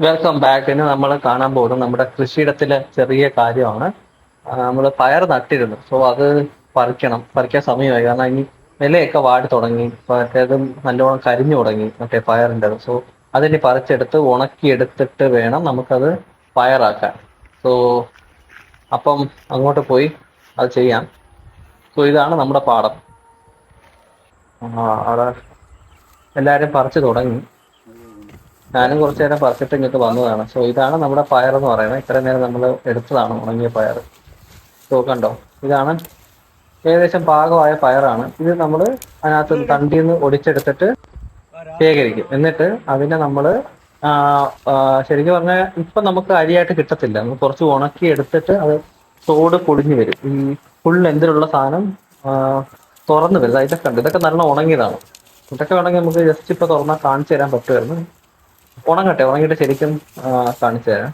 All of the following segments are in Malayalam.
വെൽക്കം ബാക്ക് ഇനി നമ്മൾ കാണാൻ പോകുന്നത് നമ്മുടെ കൃഷിയിടത്തിലെ ചെറിയ കാര്യമാണ്. നമ്മൾ പയർ നട്ടിരുന്നു. സോ അത് പറിക്കണം. പറിക്കാൻ സമയമായി. കാരണം ഇനി നിലയൊക്കെ വാടി തുടങ്ങി. അതായത് നല്ലോണം കരിഞ്ഞു തുടങ്ങി. മറ്റേ പയറിന്റെ സോ അതിനി പറിച്ചെടുത്ത് ഉണക്കിയെടുത്തിട്ട് വേണം നമുക്കത് പയറാക്കാൻ. സോ അപ്പം അങ്ങോട്ട് പോയി അത് ചെയ്യാം. സോ ഇതാണ് നമ്മുടെ പാടം. അവിടെ എല്ലാവരും പറിച്ചു തുടങ്ങി. ഞാനും കുറച്ചു നേരം പറിച്ചിട്ട് ഇങ്ങോട്ട് വന്നതാണ്. സോ ഇതാണ് നമ്മുടെ പയർ എന്ന് പറയുന്നത്. ഇത്ര നേരം നമ്മൾ എടുത്തതാണ് ഉണങ്ങിയ പയർ. സോ കണ്ടോ? ഇതാണ് ഏകദേശം പാകമായ പയറാണ്. ഇത് നമ്മൾ അതിനകത്ത് തണ്ടിയിൽ നിന്ന് ഒടിച്ചെടുത്തിട്ട് ശേഖരിക്കും. എന്നിട്ട് അതിനെ നമ്മൾ ശരിക്കും പറഞ്ഞാൽ ഇപ്പം നമുക്ക് അരിയായിട്ട് കിട്ടത്തില്ല. നമ്മൾ കുറച്ച് ഉണക്കി എടുത്തിട്ട് അത് തോട് പൊടിഞ്ഞു വരും. ഈ ഫുൾ എന്തിലുള്ള സാധനം തുറന്നു വരും. ഇതൊക്കെ ഉണ്ട് ഇതൊക്കെ നല്ല ഉണങ്ങിയതാണ്. ഇതൊക്കെ വേണമെങ്കിൽ നമുക്ക് ജസ്റ്റ് ഇപ്പോൾ തുറന്നാൽ കാണിച്ചു തരാൻ പറ്റുമായിരുന്നു. ഉണങ്ങട്ടെ ഉണങ്ങിയിട്ട് ശരിക്കും കാണിച്ചു തരാം.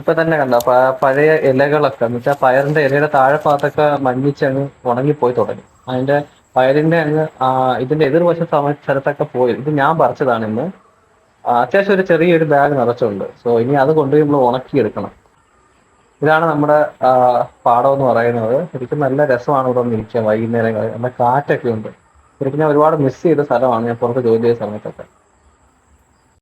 ഇപ്പൊ തന്നെ കണ്ട പഴയ ഇലകളൊക്കെ എന്ന് വെച്ചാൽ പയറിന്റെ ഇലയുടെ താഴെ ഭാഗത്തൊക്കെ മഞ്ഞിച്ച് അങ്ങ് ഉണങ്ങിപ്പോയി തുടങ്ങി. അതിന്റെ പയറിന്റെ അങ്ങ് ഇതിന്റെ എതിർവശ സമയ സ്ഥലത്തൊക്കെ പോയി. ഇത് ഞാൻ പറിച്ചതാണ് ഇന്ന്. അത്യാവശ്യം ഒരു ചെറിയൊരു ബാഗ് നിറച്ചുണ്ട്. സോ ഇനി അത് കൊണ്ടുപോയി നമ്മൾ ഉണക്കിയെടുക്കണം. ഇതാണ് നമ്മുടെ പാടം എന്ന് പറയുന്നത്. ശരിക്കും നല്ല രസമാണ് ഇവിടെ ഇരിക്കാൻ വൈകുന്നേരങ്ങളിൽ. നല്ല കാറ്റൊക്കെ ഉണ്ട്. ഒരുപാട് മിസ് ചെയ്ത സ്ഥലമാണ് ഞാൻ പുറത്ത് ജോലി ചെയ്ത സമയത്തൊക്കെ.